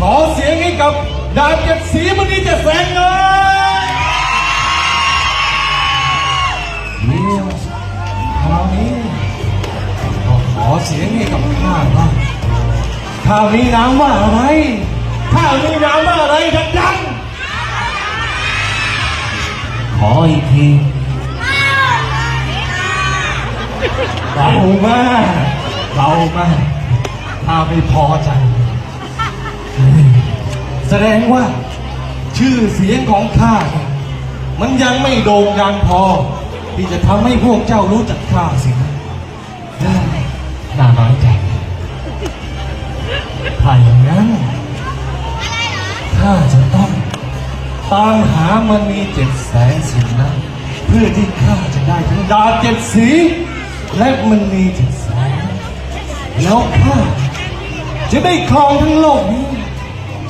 ขอเสียงให้กับดาบเจ็ดสีมันนี้จะแสงเลยเคราวนี้ก็ขอเสียงให้กับข้าบ้างข้ามีนามว่าอะไรข้ามีนามว่าอะไรดังๆขออีกทีเบามากเบามากข้าไม่พอใจ แสดงว่าชื่อเสียงของข้าเนี่ยมันยังไม่โด่งดังพอ ที่จะทำให้พวกเจ้ารู้จักข้าสิน่าน้อยใจถ้าอย่างนั้นข้าจะต้องตามหามณีเจ็ดแสนสินนั้นเพื่อที่ข้าจะได้ทั้งดาบเจ็ดสี และมณีเจ็ดแสนแล้วข้าจะได้ครองทั้งโลกนี้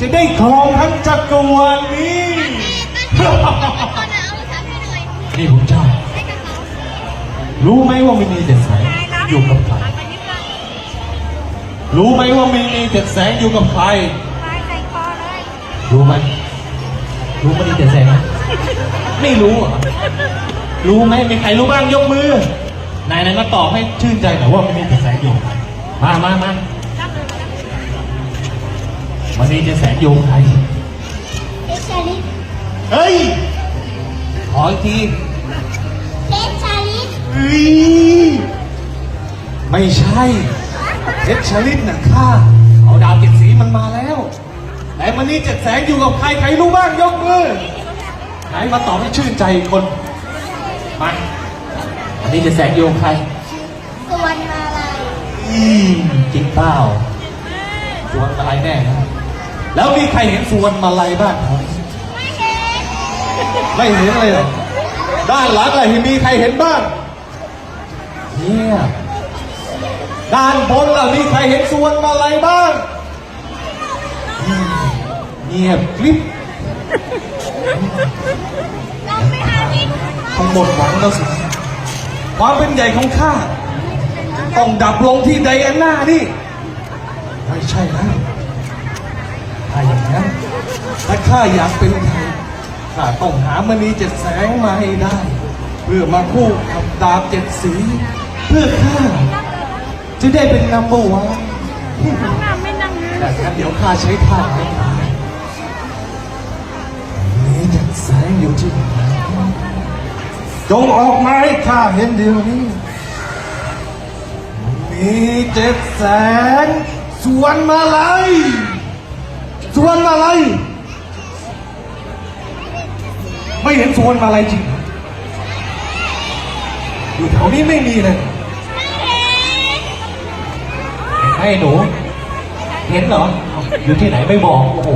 จะได้ครองทั้งจักรวาลนี้นี่ผมเจ้ารู้ไหมว่ามินีเจ็ดแสงอยู่กับใคร รู้ไหมว่ามินีเจ็ดแสงอยู่กับใครรู้ไหมรู้มินีเจ็ดแสงไหมไม่รู้เหรอรู้ไหมมีใครรู้บ้างยกมือไหนไหนมาตอบให้ชื่นใจหน่อยว่ามินีเจ็ดแสงอยู่กับใครมามามา มินีเจ็ดแสงอยู่กับใครเพชรชาลิตเฮ้ย ขออีกทีเพชรชาลิตเฮ้ยไม่ใช่เพชรชลิตนะข้าเอาดาวเจ็ดสีมันมาแล้วแต่มันนี่เจ็ดแสงอยู่กับใครใครรู้บ้างยกมือไหนมาตอบให้ชื่นใจอีกคนมาอันนี้เจ็ดแสงอยู่กับใครสวนมาลัยอืมจริงเปล่าสวนมาลัยแน่นะ แล้วมีใครเห็นสวนมาลัยบ้างครับไม่เห็นไม่เห็นเลยเหรอด้านหลังอะไรมีใครเห็นบ้างเนี่ยด้านบนล่ะมีใครเห็นสวนมาลัยบ้างอืมเงียบกริบเราไม่อาทิตย์ทั้งหมดหวังแล้วสิความเป็นใหญ่ของข้าต้องดับลงที่ไดอาน่านี่ ไม่ใช่แล้วถ้าอย่างนั้นถ้าข้าอยากเป็นไทยข้าต้องหามณีเจ็ดแสงมาให้ได้ เพื่อมาคู่กับดาบเจ็ดสี เพื่อข้าจะได้เป็นนัมเบอร์วันแต่เดี๋ยวข้าใช้ท่าให้ตายมีเจ็ดแสงอยู่ที่ไหนจงออกมาให้ข้าเห็นเดี๋ยวนี้มีเจ็ดแสนสวนมาลัย สวนมาลัยไม่เห็นสวนมาลัยจริง อยู่แถวนี้ไม่มีเลยเห็นไหมหนู เห็นเหรอ อยู่ที่ไหนไม่บอกโอ้โห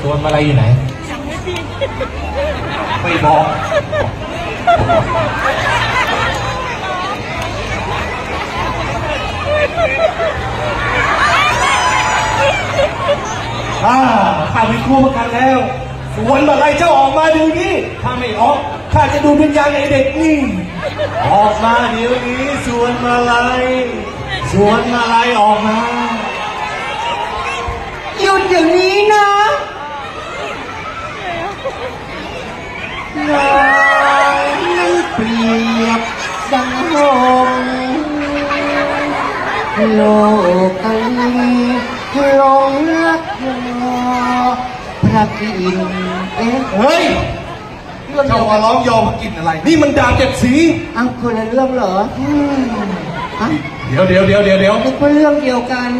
สวนมาลัยอยู่ไหน ไม่บอก ข้าข้ามีครูประกันแล้วสวนอะไรเจ้าออกมาเดี๋ยวนี้ถ้าไม่ออกข้าจะดูวิญญาณไอเด็กนี่ ออกมาเดี๋ยวนี้สวนมาลัยสวนมาลัยออกมาหยุดเดี๋ยวนี้นะน้อยนั้นเปรียบดังหงส์โลกันหลงรักยอ พระกินเอ๊ะเฮ้ยเจ้ามาร้องยอมกินอะไร นี่มันดาบเจ็ดสี เอาคนละเรื่องเหรออืมอะเดี๋ยวเดี๋ยวเดี๋ยวเดี๋ยวเดี๋ยวนึกว่าเรื่องเดียวกัน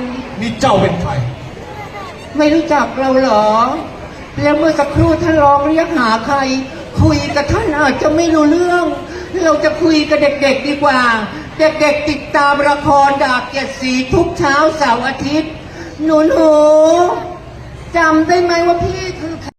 นี่เจ้าเป็นใคร ไม่รู้จักเราเหรอ แล้วเมื่อสักครู่ท่านรองเรียกหาใคร คุยกับท่านอาจจะไม่รู้เรื่อง เราจะคุยกับเด็กๆดีกว่า เด็กๆติดตามละครดาบเกียรติศรีทุกเช้าเสาร์อาทิตย์ หนูหนูจำได้ไหมว่าพี่